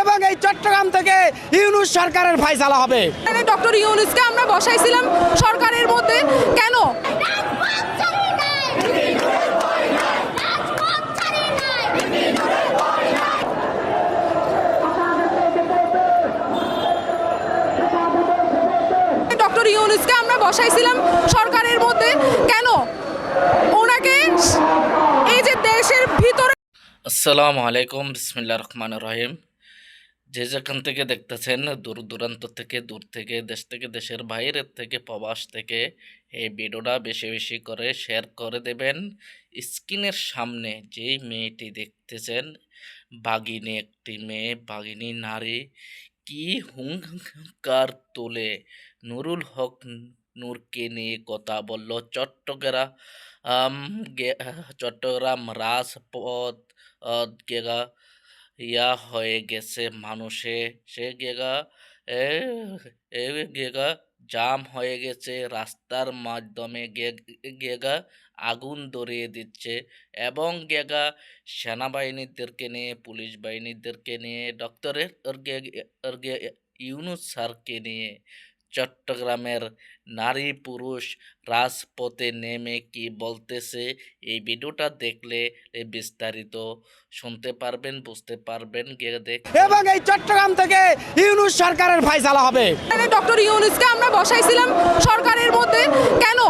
এবং এই চট্টগ্রাম থেকে ইউনুস সরকারের ফাইসালা হবে। ডক্টর ইউনুসকে আমরা বসাইছিলাম সরকারের মধ্যে। কেন? ডক্টর ইউনুসকে আমরা বসাইছিলাম সরকারের মধ্যে। কেন? ওনাকে এই যে দেশের ভিতরে আসসালামু আলাইকুম বিসমিল্লা রহমান রহিম। যে যেখান থেকে দেখতেছেন, দূর দূরান্ত থেকে, দূর থেকে, দেশ থেকে, দেশের বাইরের থেকে, প্রবাস থেকে, এই ভিডিওটা বেশি বেশি করে শেয়ার করে দেবেন। স্ক্রিনের সামনে যেই মেয়েটি দেখতেছেন বাগিনী একটি মেয়ে বাগিনী নারী, কি হুঙ্কার তোলে নুরুল হক নূরকে নিয়ে কথা বলল, চট্টগ্রাম চট্টগ্রাম রাজপথ গেগা ইয়া হয়ে গেছে মানুষে, সে গেগা, এ গেগা জাম হয়ে গেছে, রাস্তার মাধ্যমে গেগা আগুন ধরিয়ে দিচ্ছে এবং গেগা সেনাবাহিনীদেরকে নিয়ে, পুলিশ বাহিনীদেরকে নিয়ে, ডক্টরের ইউনুস স্যারকে নিয়ে চট্টগ্রামের নারী পুরুষ রাজপথে নেমে কি বলতেছে? এই ভিডিওটা দেখলে বিস্তারিত শুনতে পারবেন বুঝতে পারবেন। গিয়ে দেখ এবং এই চট্টগ্রাম থেকে ইউনুস সরকারের ফাইসালা হবে। ডক্টর ইউনুসকে আমরা বসাইছিলাম সরকারের মধ্যে কেন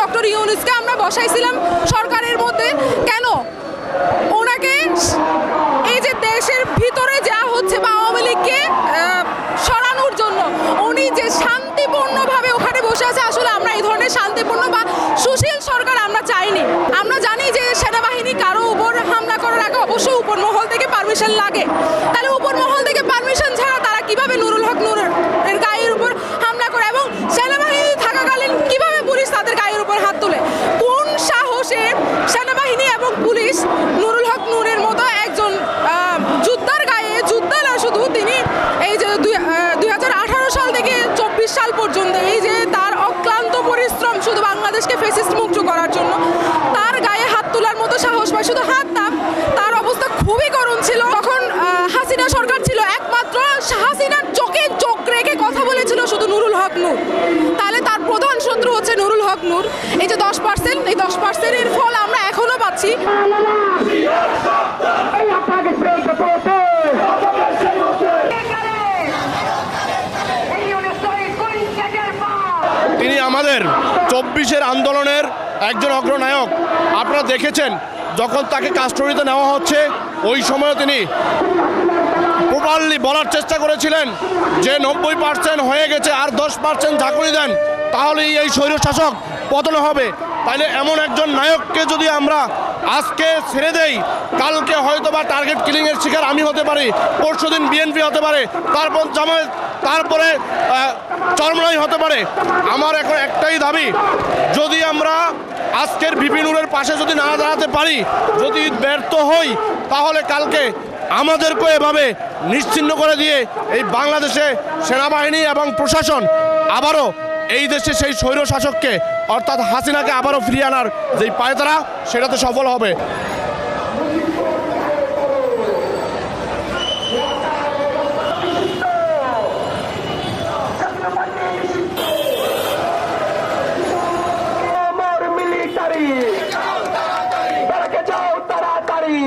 ডক্টর বসাইছিলাম সরকারের মধ্যে। কেন? ওনাকে এই যে দেশের ভিতরে যা হচ্ছে বা আওয়ামী লীগকে সরানোর জন্য, উনি যে শান্তিপূর্ণভাবে ওখানে বসে আছে, আসলে আমরা এই ধরনের শান্তিপূর্ণ বা সুশীল সরকার আমরা চাইনি। আমরা জানি যে সেনাবাহিনী কারও উপর হামলা করার আগে অবশ্যই উপর মহল থেকে পারমিশন লাগে তাহলে উপর মহল থেকে পারমিশন ছাড়া তারা কীভাবে নুরুল হক নুরের এর গায়ের উপর হামলা করে এবং সেনাবাহিনী থাকাকালীন কীভাবে পুলিশ তাদের গায়ের উপর হাত তোলে কোন সাহসে সেনাবাহিনী এবং পুলিশ নুরুল হক নূরের মতো একজন আহ, যোদ্ধার গায়ে যোদ্ধা না শুধু তিনি এই যে দুই দুই হাজার আঠারো সাল থেকে চব্বিশ সাল পর্যন্ত এই যে তার অক্লান্ত পরিশ্রম শুধু বাংলাদেশকে ফেসিস্ট মুক্ত করার জন্য তার গায়ে হাত তোলার মতো সাহস পায় শুধু হাত না তার অবস্থা খুবই করুণ ছিল তখন আহ, হাসিনা সরকার ছিল একমাত্র হাসিনার চোখে চোখ রেখে কথা বলেছিল শুধু নুরুল হক নূর তাহলে তার প্রধান শত্রু হচ্ছে নুরুল হক নূর এই যে দশ পার্সেন্ট এই দশ পার্সেন্টের ফল আমরা এখনও পাচ্ছি তিনি আমাদের চব্বিশের আন্দোলনের একজন অগ্রনায়ক। আপনারা দেখেছেন, যখন তাকে কাস্টডিতে নেওয়া হচ্ছে, ওই সময় তিনি প্রপারলি বলার চেষ্টা করেছিলেন যে নব্বই পার্সেন্ট হয়ে গেছে, আর দশ পার্সেন্ট ঝাঁকুনি দেন, তাহলেই এই শৈর শাসক পতন হবে। তাহলে এমন একজন নায়ককে যদি আমরা আজকে ছেড়ে দেই, কালকে হয়তো বা টার্গেট কিলিংয়ের শিকার আমি হতে পারি পরশু দিন বিএনপি হতে পারে, তারপর জামায়াত তারপরে আহ, চরমনাই হতে পারে। আমার এখন একটাই দাবি যদি আমরা আজকের বিপিনুরের পাশে যদি না দাঁড়াতে পারি যদি ব্যর্থ হই তাহলে কালকে আমাদেরকে এভাবে নিশ্চিহ্ন করে দিয়ে এই বাংলাদেশে সেনাবাহিনী এবং প্রশাসন আবারও এই দেশে সেই স্বৈর শাসককে অর্থাৎ হাসিনাকে আবারও ফিরিয়ে আনার যেই পায়তারা সেটাতে সফল হবে আমার মিলিটারি তারাকে যাও তাড়াতাড়ি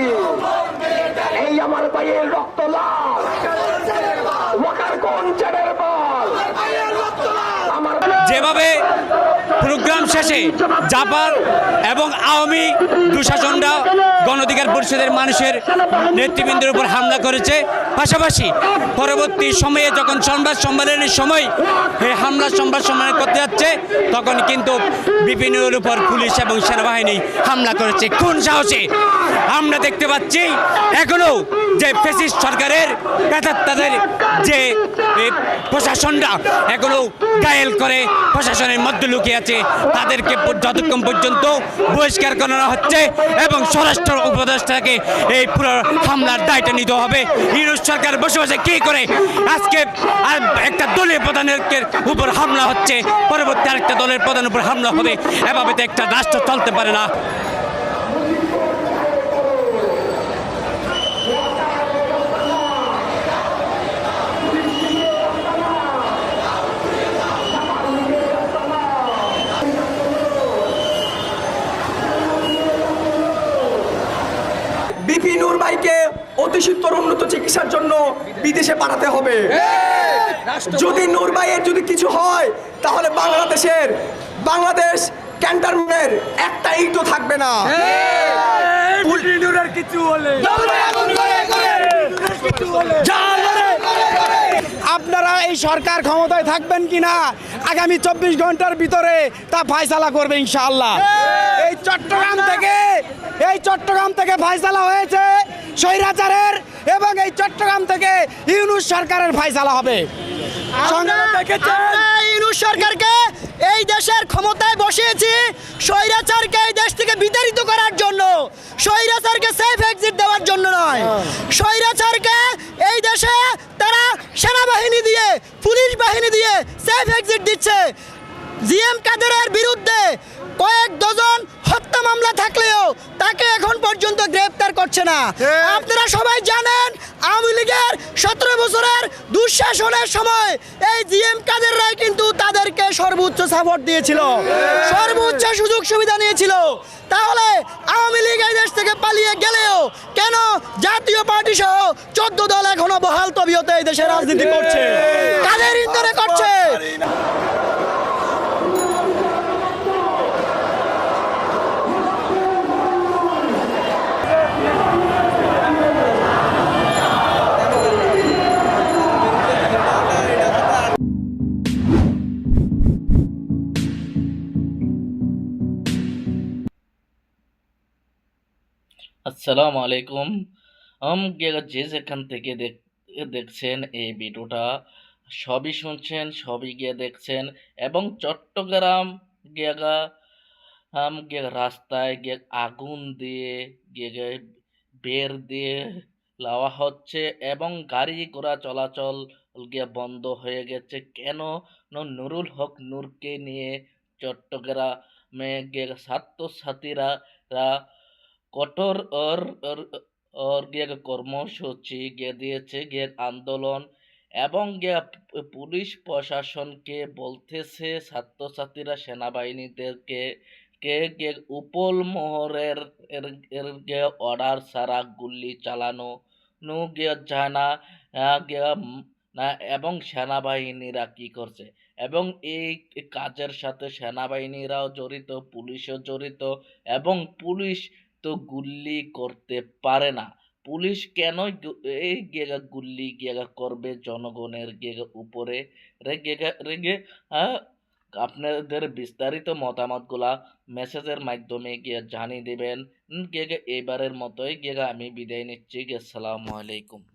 এই আমার ভাইয়ের রক্ত লাল ওয়াকার কোন চ্যানের বল আমার যেভাবে প্রোগ্রাম শেষে জাপান এবং আওয়ামী দুঃশাসনরা গণঅধিকার পরিষদের মানুষের নেতৃবৃন্দের উপর হামলা করেছে, পাশাপাশি পরবর্তী সময়ে যখন সংবাদ সম্মেলনের সময় এই হামলা সংবাদ সম্মেলন করতে যাচ্ছে, তখন কিন্তু বিপিনের উপর পুলিশ এবং সেনাবাহিনী হামলা করেছে। কোন সাহসে আমরা দেখতে পাচ্ছি, এখনও যে ফেসিস্ট সরকারের তাদের যে প্রশাসনরা এখনও গায়েল করে প্রশাসনের মধ্যে লুকিয়ে আছে। তাদেরকে যতক্ষণ পর্যন্ত বহিষ্কার করানো হচ্ছে এবং স্বরাষ্ট্র উপদেষ্টাকে এই পুরো হামলার দায়টা নিতে হবে, ইউনুস সরকার বসে বসে কী করে আজকে আর একটা দলীয় প্রধানের উপর হামলা হচ্ছে, পরবর্তী আরেকটা দলের প্রধানের উপর হামলা হবে, এভাবে তো একটা রাষ্ট্র চলতে পারে না বিপি নূর ভাইকে অতি সত্তর উন্নত চিকিৎসার জন্য বিদেশে পাঠাতে হবে। যদি নূর ভাইয়ের যদি কিছু হয় তাহলে বাংলাদেশের বাংলাদেশ ক্যান্টনমেন্টের একটা ইটও থাকবে না। আপনারা এই সরকার ক্ষমতায় থাকবেন কিনা আগামী চব্বিশ ঘণ্টার ভিতরে তা ফায়সালা করবে ইনশাআল্লাহ। এই চট্টগ্রাম থেকে এই চট্টগ্রাম থেকে ফায়সালা হয়েছে স্বৈরাচারের এবং এই চট্টগ্রাম থেকে ইউনুস সরকারের ফায়সালা হবে। ইউনুস সরকারকে এই দেশের ক্ষমতায় বসিয়েছি স্বৈরাচারকে এই দেশ থেকে বিতাড়িত করার জন্য। স্বৈরাচারকে সেফ এক্সিট দেওয়ার জন্য নয়। স্বৈরাচারকে এই দেশে তারা সেনাবাহিনী দিয়ে পুলিশ বাহিনী দিয়ে সেফ এক্সিট দিচ্ছে। জিএম কাদেরের বিরুদ্ধে কয়েক ডজন হত্যা মামলা থাকলেও তাকে এখন পর্যন্ত গ্রেপ্তার করছে না। আপনারা সবাই জানেন আওয়ামী লীগের সতেরো বছরের দুঃশাসনের সময় এই জিএম কাদের রায় কিন্তু তাদেরকে সর্বোচ্চ সাপোর্ট দিয়েছিল সর্বোচ্চ সুযোগ সুবিধা নিয়েছিল। তাহলে আওয়ামী লীগ এই দেশ থেকে পালিয়ে গেলেও কেন জাতীয় পার্টি সহ চোদ্দ দল এখনও বহাল তবিয়তে এই দেশে রাজনীতি করছে? কাদের ইন্ধনে করছে? আসসালামু আলাইকুম। আম যে যেখান থেকে দেখ- দেখছেন এই ভিডিওটা, সবই শুনছেন, সবই গিয়ে দেখছেন এবং চট্টগ্রাম গেগা আম গে রাস্তায় গিয়ে আগুন দিয়ে, গিয়ে গিয়ে বের দিয়ে লাওয়া হচ্ছে এবং গাড়ি ঘোড়া চলাচল গিয়ে বন্ধ হয়ে গেছে। কেন? নুরুল হক নূরকে নিয়ে চট্টগ্রামে গিয়ে ছাত্রছাত্রীরা কঠোর ওর ওর গিয়ে কর্মসূচি গিয়ে দিয়েছে গিয়ে আন্দোলন এবং গিয়ে পুলিশ প্রশাসনকে বলতেছে ছাত্রছাত্রীরা সেনাবাহিনীদেরকে কে গিয়ে উপল মোহরের এর গিয়ে অর্ডার ছাড়া গুলি চালানো নু গিয়ে জানা উম, না এবং সেনাবাহিনীরা কি করছে? এবং এই কাজের সাথে সেনাবাহিনীরাও জড়িত পুলিশও জড়িত এবং পুলিশ গুল্লি করতে পারে না। পুলিশ কেন এই গেগা গুল্লি গেগা করবে জনগণের গেগা উপরে? রে গেগা রেগে হ্যাঁ? আপনাদের বিস্তারিত মতামতগুলা মেসেজের মাধ্যমে গিয়ে জানিয়ে দেবেন। গেগে এবারের মতোই গেগা আমি বিদায় নিচ্ছি। গে সালামু আলাইকুম।